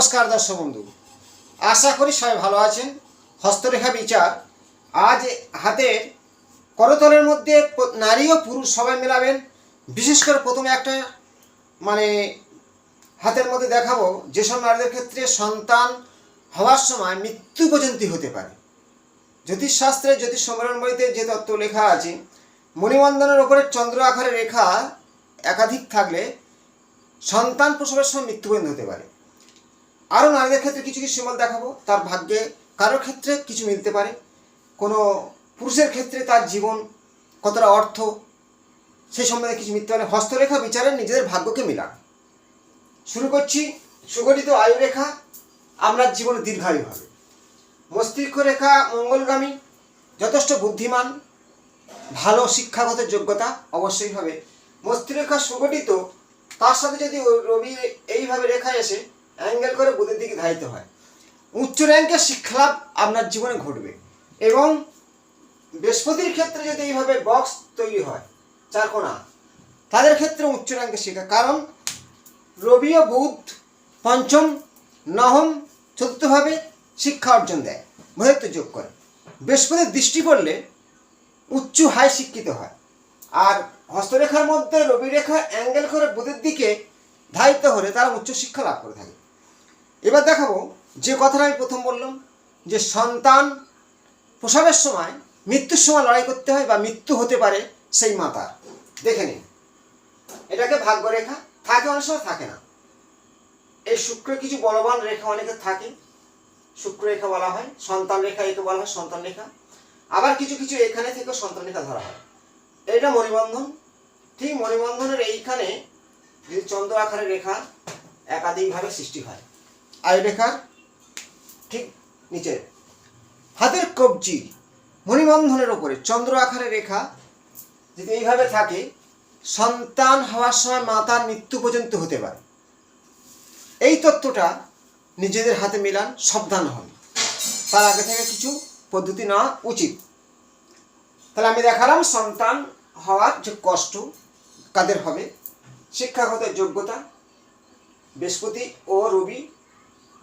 নমস্কার দর্শক বন্ধু। আশা করি সবাই ভালো আছেন। হস্তরেখা বিচার আজ হাতের করতলের মধ্যে নারী ও পুরুষ সবাই মেলাবেন। বিশেষ করে প্রথমে একটা মানে হাতের মধ্যে দেখাবো যেসব নারীদের ক্ষেত্রে সন্তান হওয়ার সময় মৃত্যু পর্যন্ত হতে পারে। জ্যোতিষশাস্ত্রে জ্যোতিষ সম্মেলন বইতে যে তত্ত্ব লেখা আছে মণিবন্ধনের ওপরে চন্দ্র আকারে রেখা একাধিক থাকলে সন্তান প্রসবের সময় মৃত্যু পর্যন্ত হতে পারে। আরও নারীদের ক্ষেত্রে কিছু কিছু সিম্বল দেখাবো। তার ভাগ্যে কারোর ক্ষেত্রে কিছু মিলতে পারে। কোনো পুরুষের ক্ষেত্রে তার জীবন কতটা অর্থ সেই সম্বন্ধে কিছু মিলতে পারে। হস্তরেখা বিচারে নিজেদের ভাগ্যকে মিলান। শুরু করছি সুগঠিত আয়ুরেখা আপনার জীবনে দীর্ঘায়ু হবে। মস্তিষ্ক রেখা মঙ্গলগামী, যথেষ্ট বুদ্ধিমান, ভালো শিক্ষাগত যোগ্যতা অবশ্যই হবে। মস্তিষ্ক রেখা সুগঠিত, তার সাথে যদি রবি এইভাবে রেখা এসে অ্যাঙ্গেল করে বুধের দিকে ধারিত হয়। উচ্চ র্যাঙ্কের শিক্ষালাভ আপনার জীবনে ঘটবে এবং বৃহস্পতির ক্ষেত্রে যদি এইভাবে বক্স তৈরি হয়, চারকোনা, তাদের ক্ষেত্রে উচ্চ র্যাঙ্কের শিক্ষা, কারণ রবি ও বুধ পঞ্চম, নবম, চতুর্থভাবে শিক্ষা অর্জন দেয় মহত্ব যোগ করে। বৃহস্পতির দৃষ্টি পড়লে উচ্চ হাই শিক্ষিত হয়। আর হস্তরেখার মধ্যে রবি রেখা অ্যাঙ্গেল করে বুধের দিকে ধারিত হলে তারা উচ্চ শিক্ষা লাভ করে থাকে। এবার দেখাবো যে কথাটা আমি প্রথম বললাম, যে সন্তান প্রসবের সময় মৃত্যুর সময় লড়াই করতে হয় বা মৃত্যু হতে পারে সেই মাতার। দেখে নিন। এটাকে ভাগ্যরেখা, থাকে অনেক সময় থাকে না। এই শুক্র কিছু বলবান রেখা অনেকের থাকে। শুক্র রেখা বলা হয়, সন্তান রেখা একে বলা হয়, সন্তান রেখা। আবার কিছু কিছু এখানে থেকে সন্তান রেখা ধরা হয়। এটা মণিবন্ধন। ঠিক মণিবন্ধনের এইখানে যদি চন্দ্র আকারের রেখা একাধিকভাবে সৃষ্টি হয়। আয়ু রেখার ঠিক নিচে। হাতের কবজি, মণিবন্ধনের ওপরে চন্দ্র আকারের রেখা। যদি এইভাবে থাকে, সন্তান হওয়ার সময় মাতার মৃত্যু পর্যন্ত হতে পারে। এই তত্ত্বটা নিজেদের হাতে মিলান সাবধান হন। তার আগে থেকে কিছু পদ্ধতি নেওয়া উচিত। তাহলে আমি দেখালাম সন্তান হওয়ার যে কষ্ট, কাদের হবে, শিক্ষাগত যোগ্যতা, বৃহস্পতি ও রবি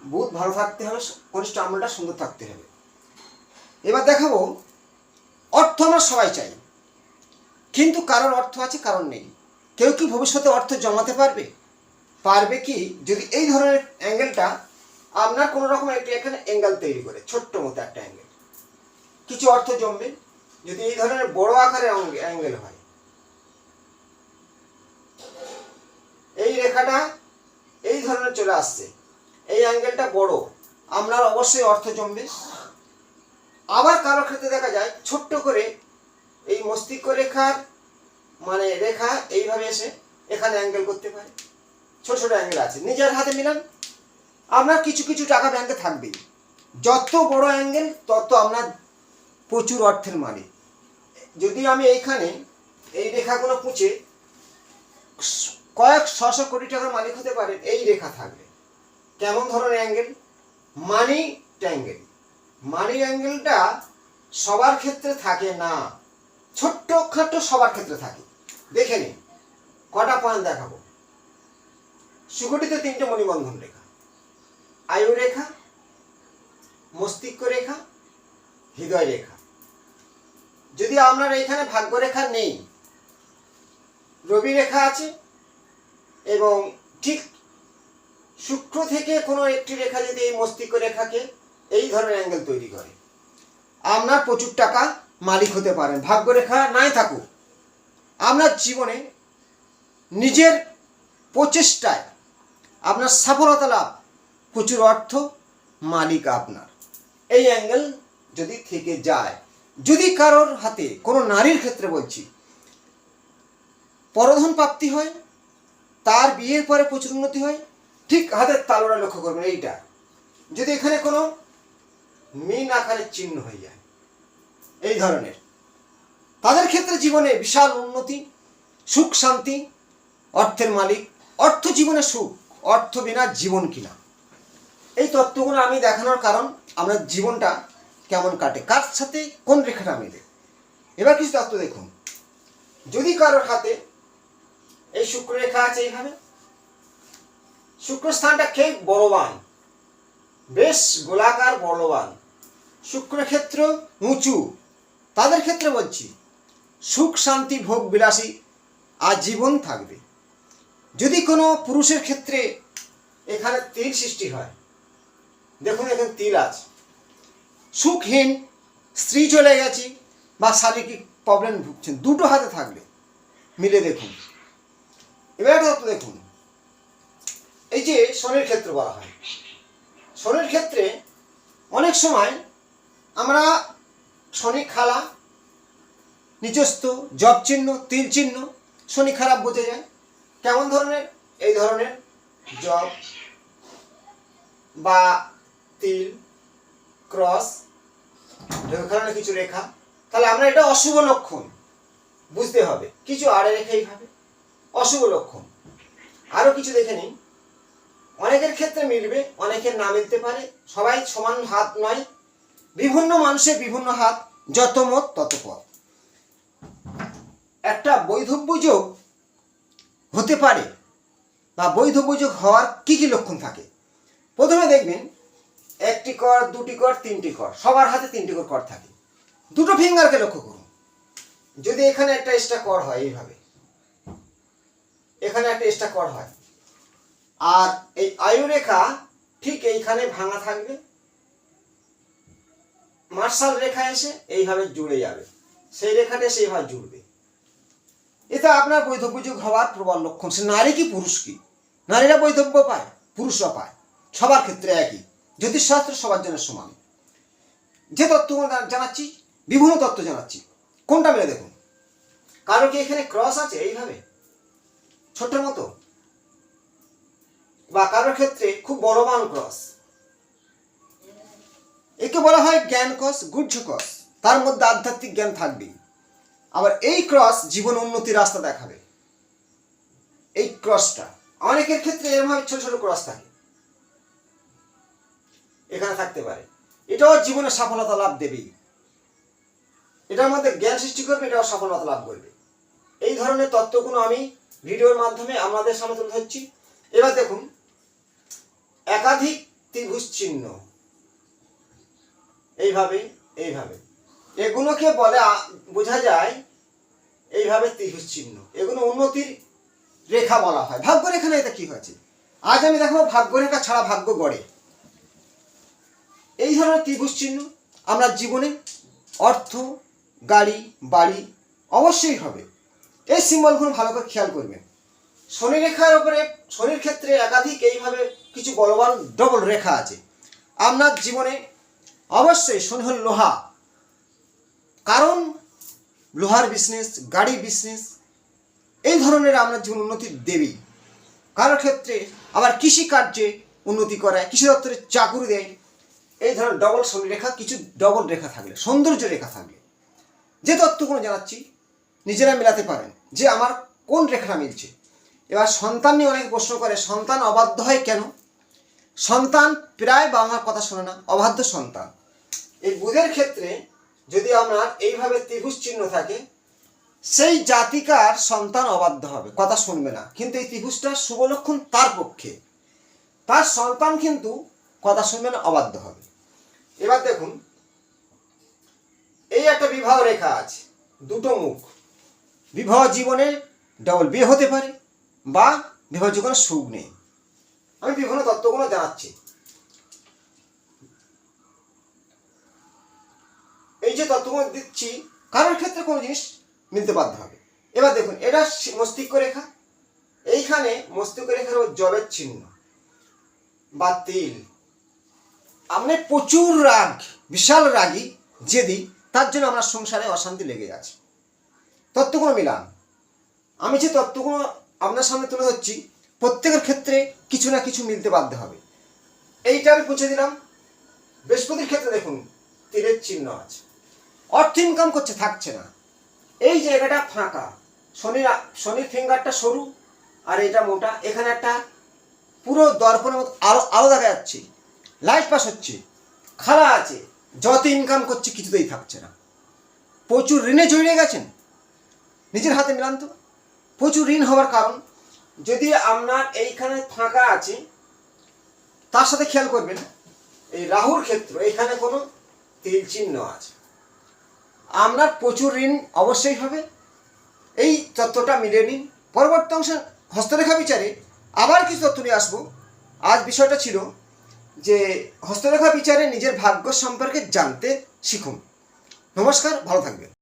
বুধ ভালো থাকতে হবে, কনিষ্ঠ আমলটা সুন্দর থাকতে হবে। এবার দেখাবো, অর্থ আমরা সবাই চাই। কিন্তু কারোর অর্থ আছে কারণ নেই। কেউ কি ভবিষ্যতে অর্থ জমাতে পারবে? পারবে কি? যদি এই ধরনের অ্যাঙ্গেলটা আপনার কোনো রকম একটি এখানে অ্যাঙ্গেল তৈরি করে, ছোট্ট মতো একটা অ্যাঙ্গেল। কিছু অর্থ জমবে, যদি এই ধরনের বড় আকারের অ্যাঙ্গেল হয়। এই রেখাটা এই ধরনের চলে আসছে। এই অ্যাঙ্গেলটা বড়। আপনার অবশ্যই অর্থ জমবে। আবার কারোর ক্ষেত্রে দেখা যায়, ছোট্ট করে এই মস্তিষ্ক রেখার মানে রেখা এইভাবে এসে এখানে অ্যাঙ্গেল করতে পারে। ছোট ছোট অ্যাঙ্গেল আছে। নিজের হাতে মিলান। আপনার কিছু কিছু টাকা ব্যাংকে থাকবেই। যত বড় অ্যাঙ্গেল তত আপনার প্রচুর অর্থের মালিক। যদি আমি এইখানে এই রেখাগুলো পুঁছে কয়েক ছশো কোটি টাকার মালিক হতে পারে, এই রেখা থাকবে। কেমন ধরনের অ্যাঙ্গেল মানি ট্যাঙ্গেল মানি অ্যাঙ্গেলটা সবার ক্ষেত্রে থাকে না, ছোট্ট খাট্ট সবার ক্ষেত্রে থাকে। দেখে নিন, কটা পয়েন্ট দেখাবো? সুগঠিত তিনটে মণিবন্ধন রেখা, আয়ু রেখা, মস্তিষ্ক রেখা, হৃদয় রেখা। যদি আপনার এখানে ভাগ্য রেখা নেই রবি রেখা আছে এবং ঠিক শুক্র থেকে কোনো একটি রেখা যদি এই মস্তিষ্ক রেখাকে এই ধরনের অ্যাঙ্গেল তৈরি করে, আপনার প্রচুর টাকা মালিক হতে পারেন। ভাগ্য রেখা নাই থাকুক। আপনার জীবনে নিজের প্রচেষ্টায় আপনার সফলতা লাভ, প্রচুর অর্থ মালিক আপনার। এই অ্যাঙ্গেল যদি থেকে যায়, যদি কারোর হাতে কোনো নারীর ক্ষেত্রে বলছি, পরধন প্রাপ্তি হয়, তার বিয়ের পরে প্রচুর উন্নতি হয় ঠিক হাতের তালোটা লক্ষ্য করবেন এইটা। যদি এখানে কোনো মিন আকারের চিহ্ন হয়ে যায়, এই ধরনের। তাদের ক্ষেত্রে জীবনে বিশাল উন্নতি, সুখ, শান্তি, অর্থের মালিক। অর্থ জীবনে সুখ, অর্থ বিনা জীবন কিনা এই তত্ত্বগুলো আমি দেখানোর কারণ আমরা জীবনটা কেমন কাটে, কার সাথে কোন রেখাটা মিলে। এবার কিছু তত্ত্ব দেখুন। যদি কারোর হাতে এই শুক্র রেখা আছে এইভাবে শুক্র স্থানটা খেয়ে বড়বান। বেশ গোলাকার বলবান শুক্রক্ষেত্র উঁচু। তাদের ক্ষেত্রে বলছি, সুখ, শান্তি, ভোগ, বিলাসী আজীবন থাকবে। যদি কোনো পুরুষের ক্ষেত্রে এখানে তিল সৃষ্টি হয়, দেখুন এখানে তিল আছে। সুখহীন, স্ত্রী চলে গেছি বা শারীরিক প্রবলেম ভুগছেন, দুটো হাতে থাকবে মিলে দেখুন। এবার দেখুন। এই যে শনির ক্ষেত্র বলা হয়। শনির ক্ষেত্রে অনেক সময় আমরা শনি খালা নিজস্ব জব চিহ্ন তিল চিহ্ন শনি খারাপ বোঝা যায়। কেমন ধরনের? এই ধরনের জব বা তিল, ক্রস রেখানো কিছু রেখা। তাহলে আমরা এটা অশুভ লক্ষণ বুঝতে হবে। কিছু আড়ে রেখে এইভাবে। অশুভ লক্ষণ। আরও কিছু দেখে নিন অনেকের ক্ষেত্রে মিলবে, অনেকের না মিলতে পারে। সবাই সমান হাত নয়। বিভিন্ন মানুষের বিভিন্ন হাত, যত মত তত পথ। একটা বৈধব্য যোগ হতে পারে বা বৈধব্য হওয়ার কি কি লক্ষণ থাকে? প্রথমে দেখবেন, একটি কর, দুটি কর, তিনটি কর, সবার হাতে তিনটি কর কর থাকে। দুটো ফিঙ্গারকে লক্ষ্য করুন। যদি এখানে একটা এক্সট্রা কর হয় এইভাবে, এখানে একটা এক্সট্রা কর হয়। আর এই আয়ু রেখা ঠিক এইখানে ভাঙা থাকবে। মার্শাল রেখা এসে এইভাবে জুড়ে যাবে। সেই রেখাটা এসে সেইভাবে জুড়বে। এটা আপনার বৈধব্য যুগ হওয়ার প্রবল লক্ষণ। সে নারী কি, পুরুষ কি? নারীরা বৈধব্য পায়, পুরুষরা পায়। সবার ক্ষেত্রে একই। জ্যোতিষশাস্ত্র সবার জন্য সমান। যে তত্ত্বগুলো জানাচ্ছি, বিভিন্ন তত্ত্ব জানাচ্ছি, কোনটা মেলে দেখুন। কারও কি এখানে ক্রস আছে এইভাবে? ছোট্ট মতো? বা কারোর ক্ষেত্রে খুব বড়মান ক্রস একে বলা হয় জ্ঞান কস গুহ্য কস তার মধ্যে আধ্যাত্মিক জ্ঞান থাকবেই। আবার এই ক্রস জীবন উন্নতির রাস্তা দেখাবে। এই ক্রসটা অনেকের ক্ষেত্রে এরভাবে ছোট ছোট ক্রস থাকে। এখানে থাকতে পারে। এটাও জীবনে সফলতা লাভ দেবেই। এটার মধ্যে জ্ঞান সৃষ্টি করবে, এটাও সফলতা লাভ করবে। এই ধরনের তত্ত্বগুলো আমি ভিডিওর মাধ্যমে আমাদের সামনে তুলে ধরছি। এবার দেখুন একাধিক ত্রিভুজ চিহ্ন এইভাবে এইভাবে এগুলোকে বলে, বোঝা যায় এইভাবে ত্রিভুজ চিহ্ন এগুলো উন্নতির রেখা বলা হয়। ভাগ্য রেখা না এটা কি হয়েছে? আজ আমি দেখো ভাগ্য রেখা ছাড়া ভাগ্য গড়ে। এই ধরনের ত্রিভুজ চিহ্ন আমরা জীবনে অর্থ, গাড়ি, বাড়ি অবশ্যই হবে। এই সিম্বলগুলো ভালো করে খেয়াল করবেন। শনি রেখার উপরে, শনির ক্ষেত্রে একাধিক এইভাবে কিছু বলবান ডবল রেখা আছে। আপনার জীবনে অবশ্যই শনি হল লোহা। কারণ লোহার বিজনেস গাড়ি বিজনেস এই ধরনের আপনার জীবন উন্নতি দেবেই। কারোর ক্ষেত্রে আবার কৃষি কার্যে উন্নতি করায় কৃষি দপ্তরে চাকুরি দেয়, এই ধরনের ডবল শনি রেখা, কিছু ডবল রেখা থাকলে, সৌন্দর্য রেখা থাকলে। যে তত্ত্বগুলো জানাচ্ছি, নিজেরা মেলাতে পারেন যে আমার কোন রেখাটা মিলছে। এবার সন্তান নিয়ে অনেক প্রশ্ন করে, সন্তান অবাধ্য হয় কেন? সন্তান প্রায় বাবা কথা শোনে না, অবাধ্য সন্তান। এই বুধের ক্ষেত্রে যদি আপনার এইভাবে ত্রিভুজ চিহ্ন থাকে, সেই জাতিকার সন্তান অবাধ্য হবে, কথা শুনবে না। কিন্তু এই ত্রিভুজটা শুভ লক্ষণ তার পক্ষে। তার সন্তান কিন্তু কথা শুনবে না, অবাধ্য হবে। এবার দেখুন, এই একটা বিবাহ রেখা আছে, দুটো মুখ। বিবাহ জীবনে ডবল বিয়ে হতে পারে বা বিবাহ জীবনে সুখ নেই। আমি বিভিন্ন তত্ত্বগুলো জানাচ্ছি। এই যে তত্ত্বগুলো দিচ্ছি, কারোর ক্ষেত্রে কোনো জিনিস মিলতে বাধ্য হবে। এবার দেখুন, এটা মস্তিষ্ক রেখা। এইখানে মস্তিষ্ক রেখার জবের চিহ্ন, বা তিল। আপনি প্রচুর রাগ, বিশাল রাগী, জেদি, তার জন্য আমার সংসারে অশান্তি লেগে আছে তত্ত্বগুলো মিলান। আমি যে তত্ত্বগুলো আপনার সামনে তুলে ধরছি প্রত্যেকের ক্ষেত্রে কিছু না কিছু মিলতে বাধ্য হবে। এইটা আমি পুছে দিলাম। বৃহস্পতির ক্ষেত্রে দেখুন, তীরের চিহ্ন আছে। অর্থ ইনকাম করছে, থাকছে না। এই জায়গাটা ফাঁকা। শনির শনির ফিঙ্গারটা সরু, আর এটা মোটা। এখানে একটা পুরো দর্পণের মতো আলো আলো দেখা যাচ্ছে। লাইট পাস হচ্ছে। খালা আছে। যত ইনকাম করছে, কিছুতেই থাকছে না। প্রচুর ঋণে জড়িয়ে গেছেন। নিজের হাতে মিলান তো। প্রচুর ঋণ হওয়ার কারণ। যদি আপনার এইখানে ফাঁকা আছে, তার সাথে খেয়াল করবেন, এই রাহুর ক্ষেত্র, এখানে কোনো তিল চিহ্ন আছে। আপনার প্রচুর ঋণ অবশ্যই হবে। এই তত্ত্বটা মিলে নিন। পরবর্তী অংশে হস্তরেখা বিচারে আবার কিছু তথ্য নিয়ে আসব। আজ বিষয়টা ছিল যে হস্তরেখা বিচারে নিজের ভাগ্য সম্পর্কে জানতে শিখুন। নমস্কার, ভালো থাকবেন।